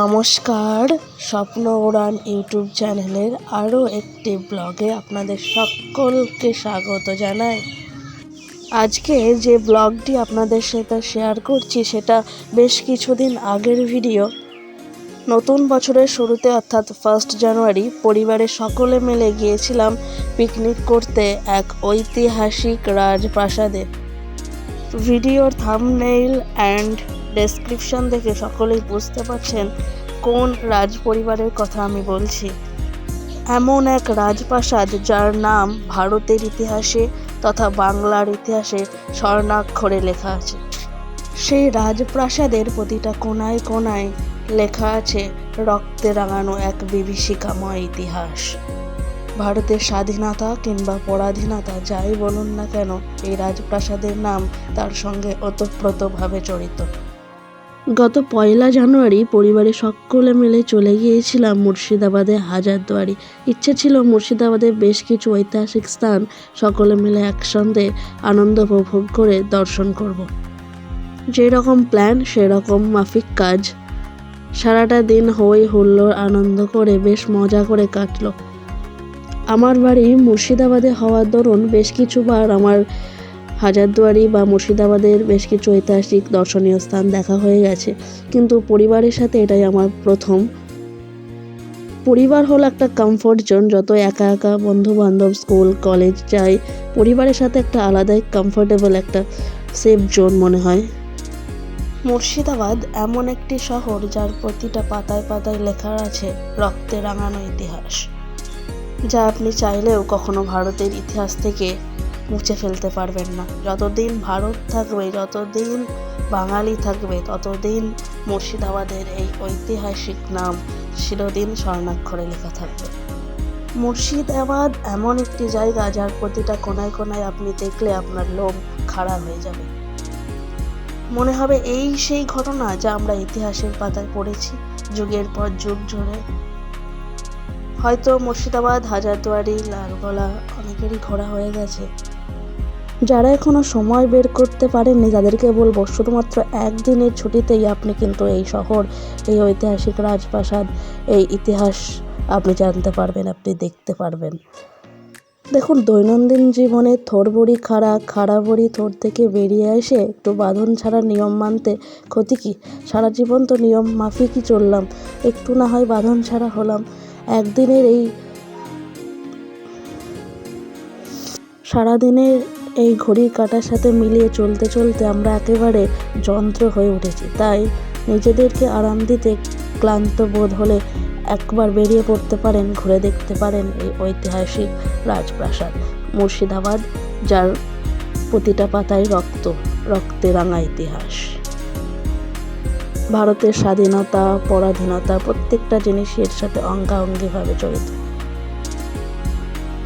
নমস্কার, স্বপ্ন উড়ান ইউটিউব চ্যানেলের আরও একটি ব্লগে আপনাদের সকলকে স্বাগত জানাই। আজকে যে ব্লগটি আপনাদের সাথে শেয়ার করছি সেটা বেশ কিছুদিন আগের ভিডিও। নতুন বছরের শুরুতে অর্থাৎ ফার্স্ট জানুয়ারি পরিবারের সকলে মিলে গিয়েছিলাম পিকনিক করতে এক ঐতিহাসিক রাজপ্রাসাদে। ভিডিওর থামনেইল অ্যান্ড ডেসক্রিপশন দেখে সকলেই বুঝতে পারছেন কোন রাজ পরিবারের কথা আমি বলছি। এমন এক রাজপ্রাসাদ যার নাম ভারতের ইতিহাসে তথা বাংলার ইতিহাসে স্বর্ণাক্ষরে লেখা আছে। সেই রাজপ্রাসাদের প্রতিটা কোনায় কোনায় লেখা আছে রক্তে রাঙানো এক বিভীষিকাময় ইতিহাস। ভারতের স্বাধীনতা কিংবা পরাধীনতা যাই বলুন না কেন, এই রাজপ্রাসাদের নাম তার সঙ্গে ওতপ্রোতভাবে জড়িত। গত পয়লা জানুয়ারি পরিবারের সকলে মিলে চলে গিয়েছিলাম মুর্শিদাবাদে হাজারদুয়ারি। ইচ্ছে ছিল মুর্শিদাবাদের বেশ কিছু ঐতিহাসিক স্থান সকলে মিলে একসঙ্গে আনন্দ উপভোগ করে দর্শন করব। যেরকম প্ল্যান, সেরকম মাফিক কাজ। সারাটা দিন হই হুল্লোড় আনন্দ করে বেশ মজা করে কাটলো। আমার বাড়ি মুর্শিদাবাদে হওয়ার দরুন বেশ কিছুবার আমার হাজারদুয়ারি বা মুর্শিদাবাদের বেশ কিছু ঐতিহাসিক দর্শনীয় স্থান দেখা হয়ে গেছে। কিন্তু পরিবারের সাথে এটাই আমার প্রথম। পরিবার হলো একটা কমফোর্ট জোন যত একা একা বন্ধু বান্ধব স্কুল কলেজ যাই, পরিবারের সাথে একটা আলাদাই কমফোর্টেবল একটা সেফ জোন মনে হয়। মুর্শিদাবাদ এমন একটি শহর যার প্রতিটা পাতায় পাতায় লেখা আছে, রক্তে রাঙানো ইতিহাস যা আপনি চাইলেও কখনো ভারতের ইতিহাস থেকে মুছে ফেলতে পারবেন না। যতদিন ভারত থাকবে, যতদিন বাঙালি থাকবে, ততদিন মুর্শিদাবাদের এই ঐতিহাসিক নাম চিরদিন স্বর্ণাক্ষরে লেখা থাকবে। মুর্শিদাবাদ এমন একটি জায়গা যার প্রতিটা কোনায় কোনায় আপনি দেখলে আপনার লোম খাড়া হয়ে যাবে। মনে হবে এই সেই ঘটনা যা আমরা ইতিহাসের পাতায় পড়েছি যুগের পর যুগ ধরে। হয়তো মুর্শিদাবাদ, হাজারদুয়ারি, লালগোলা অনেকেরই ঘোরা হয়ে গেছে। যারা এখনও সময় বের করতে পারেননি, তাদেরকে বলব শুধুমাত্র একদিনের ছুটিতেই আপনি কিন্তু এই শহর, এই ঐতিহাসিক রাজপ্রাসাদ, এই ইতিহাস আপনি জানতে পারবেন, আপনি দেখতে পারবেন। দেখুন, দৈনন্দিন জীবনে থোড়বড়ি খাড়া খাড়া বড়ি থোর থেকে বেরিয়ে এসে একটু বাঁধন ছাড়া নিয়ম মানতে ক্ষতি কি? সারা জীবন তো নিয়ম মাফিকই চললাম, একটু না হয় বাঁধন ছাড়া হলাম। একদিনের এই সারাদিনের এই ঘড়ির কাঁটার সাথে মিলিয়ে চলতে চলতে আমরা একেবারে যন্ত্র হয়ে উঠেছি। তাই নিজেদেরকে আরাম দিতে ক্লান্ত বোধ হলে একবার বেরিয়ে পড়তে পারেন, ঘুরে দেখতে পারেন এই ঐতিহাসিক রাজপ্রাসাদ। মুর্শিদাবাদ, যার প্রতিটা পাতায় রক্ত, রক্তে রাঙা ইতিহাস। ভারতের স্বাধীনতা, পরাধীনতা প্রত্যেকটা জিনিসই এর সাথে অঙ্গাঙ্গিভাবে জড়িত।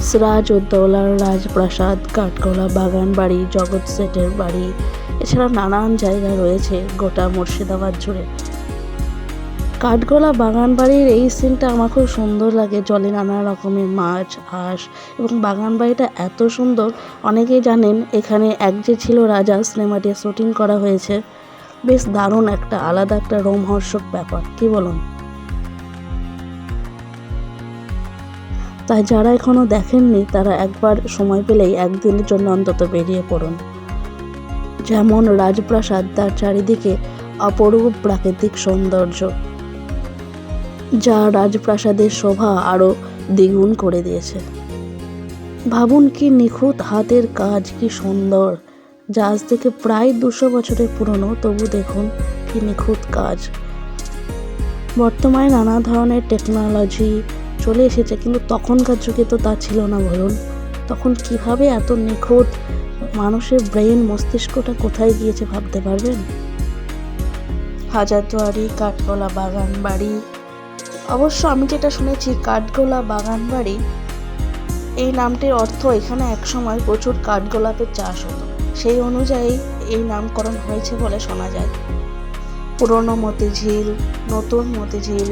সিরাজ উদ্দৌলার রাজপ্রাসাদ, কাঠগোলা বাগান বাড়ি জগৎ সেটের বাড়ি, এছাড়া নানান জায়গা রয়েছে গোটা মুর্শিদাবাদ জুড়ে। কাঠগোলা বাগান বাড়ির এই সিনটা আমার খুব সুন্দর লাগে, জলে নানা রকমের মাছ, হাঁস এবং বাগান বাড়িটা এত সুন্দর, অনেকেই জানেন এখানে এক যে ছিল রাজা সিনেমাটি শুটিং করা হয়েছে। বেশ দারুণ একটা, আলাদা একটা রোমহর্ষক ব্যাপার, কি বলুন? তাই যারা এখনও দেখেননি, তারা একবার সময় পেলেই একদিনের জন্য অন্তত বেরিয়ে পড়ুন। যেমন রাজপ্রাসাদ, তার চারিদিকে অপরূপ প্রাকৃতিক সৌন্দর্য, যা রাজপ্রাসাদের শোভা আরও দ্বিগুণ করে দিয়েছে। ভাবুন কি নিখুঁত হাতের কাজ, কি সুন্দর, যা আজ থেকে প্রায় দুশো বছরের পুরনো, তবু দেখুন কি নিখুঁত কাজ। বর্তমানে নানা ধরনের টেকনোলজি চলে এসেছে, কিন্তু তখনকার যুগে তো তা ছিল না বলুন। তখন কীভাবে এত নিখুঁত মানুষের ব্রেন মস্তিষ্কটা কোথায় গিয়েছে ভাবতে পারবেন? হাজারদুয়ারি, কাঠগোলা বাগান বাড়ি। অবশ্য আমি যেটা শুনেছি, কাঠগোলা বাগান বাড়ি, এই নামটির অর্থ এখানে একসময় প্রচুর কাঠগোলাপের চাষ হতো। সেই অনুযায়ী এই নামকরণ হয়েছে বলে শোনা যায়। পুরনো মতিঝিল, নতুন মতিঝিল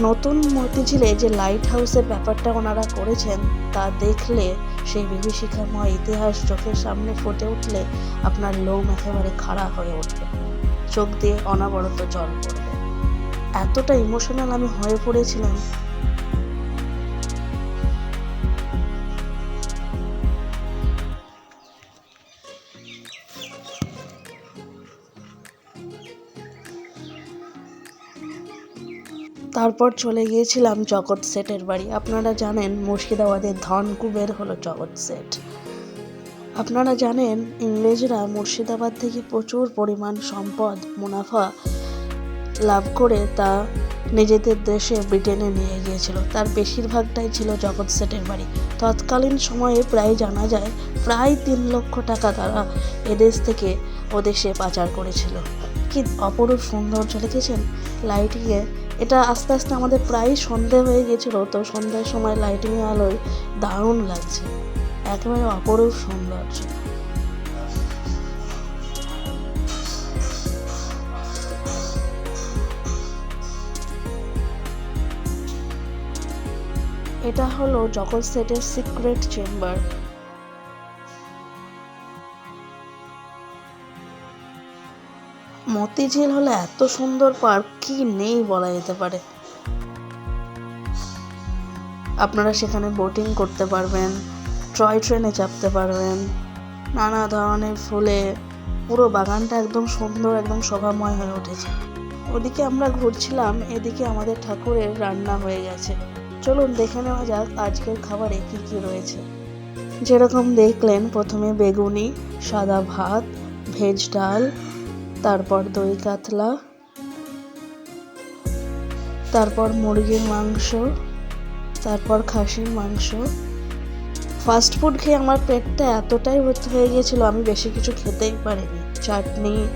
নতুন মতিঝিলে যে লাইট হাউসের ব্যাপারটা ওনারা করেছেন, তা দেখলে সেই বিভীষিকাময় ইতিহাস চোখের সামনে ফুটে উঠলে আপনার লোম একেবারে খাড়া হয়ে উঠবে। চোখ দিয়ে অনাবরত জল পড়বে। এতটা ইমোশনাল আমি হয়ে পড়েছিলাম তারপর চলে গিয়েছিলাম জগৎ সেটের বাড়ি। আপনারা জানেন মুর্শিদাবাদের ধনকুবের হলো জগৎ সেট। আপনারা জানেন ইংরেজরা মুর্শিদাবাদ থেকে প্রচুর পরিমাণ সম্পদ, মুনাফা লাভ করে তা নিজেদের দেশে ব্রিটেনে নিয়ে গিয়েছিল। তার বেশিরভাগটাই ছিল জগৎ সেটের বাড়ি। তৎকালীন সময়ে প্রায় জানা যায়, প্রায় তিন লক্ষ টাকা তারা এদেশ থেকে ওদেশে পাচার করেছিল। কি অপরূপ সৌন্দর্য লিখেছেন লাইটিংয়ে এটা আস্তে আস্তে আমাদের প্রায় সন্ধে হয়ে গেছিল, তো সন্ধ্যার সময় লাইটিং আলোয় দারুণ লাগছে। একেবারে অপরূপ সৌন্দর্য। এটা হলো জগৎ সেটের সিক্রেট চেম্বার মতিঝিল হলো এত সুন্দর পার্ক কি নেই বলা যেতে পারে। আপনারা সেখানে বোটিং করতে পারবেন টয় ট্রেনে চাপতে পারবেন, নানা ধরনের ফুলে, পুরো বাগানটা একদম সুন্দর, একদম শোভাময় হয়ে উঠেছে। ওদিকে আমরা ঘুরছিলাম, এদিকে আমাদের ঠাকুরের রান্না হয়ে গেছে। চলুন দেখে নেওয়া যাক আজকের খাবারে কি কি রয়েছে। যেরকম দেখলেন, প্রথমে বেগুনি, সাদা ভাত, ভেজ ডাল তারপর দই কাতলা, তারপর মুরগির মাংস, তারপর খাসির মাংস। ফাস্ট ফুড খেয়ে আমার পেটটা এতটাই ভর্তি হয়ে গিয়েছিল, আমি বেশি কিছু খেতেই পারিনি। চাটনি,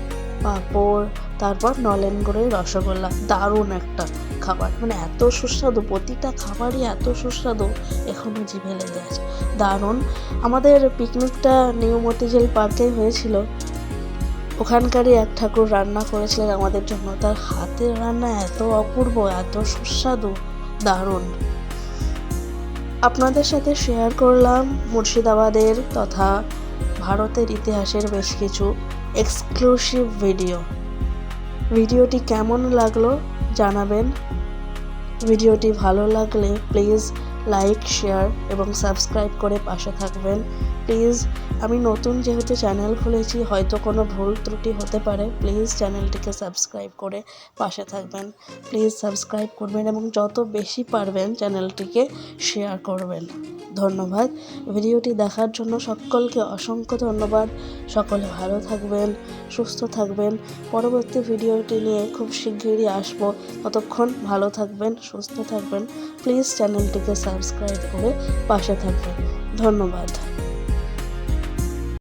পাঁপড়, তারপর নলেন গুড়ের রসগোল্লা, দারুণ একটা খাবার। মানে এত সুস্বাদু, প্রতিটা খাবারই এত সুস্বাদু এখনও জিভে লেগে আছে। দারুণ। আমাদের পিকনিকটা নিউ মতিঝিল পার্কেই হয়েছিল। ওখানকারই এক ঠাকুর রান্না করেছিলেন আমাদের জন্য। তার হাতের রান্না এত অপূর্ব, এত সুস্বাদু, দারুণ। আপনাদের সাথে শেয়ার করলাম মুর্শিদাবাদের তথা ভারতের ইতিহাসের বেশ কিছু এক্সক্লুসিভ ভিডিও ভিডিওটি কেমন লাগল জানাবেন। ভিডিওটি ভালো লাগলে প্লিজ লাইক শেয়ার এবং সাবস্ক্রাইব করে পাশে থাকবেন। প্লিজ আমি নতুন যেহেতু চ্যানেল খুলেছি, হয়তো কোনো ভুল ত্রুটি হতে পারে। প্লিজ চ্যানেলটিকে সাবস্ক্রাইব করে পাশে থাকবেন। প্লিজ সাবস্ক্রাইব করবেন এবং যত বেশি পারবেন চ্যানেলটিকে শেয়ার করবেন। ধন্যবাদ। ভিডিওটি দেখার জন্য সকলকে অসংখ্য ধন্যবাদ। সকলে ভালো থাকবেন, সুস্থ থাকবেন। পরবর্তী ভিডিওটি নিয়ে খুব শিগগিরই আসব। ততক্ষণ ভালো থাকবেন, সুস্থ থাকবেন। প্লিজ চ্যানেলটিকে সাবস্ক্রাইব করে পাশে থাকবেন। ধন্যবাদ।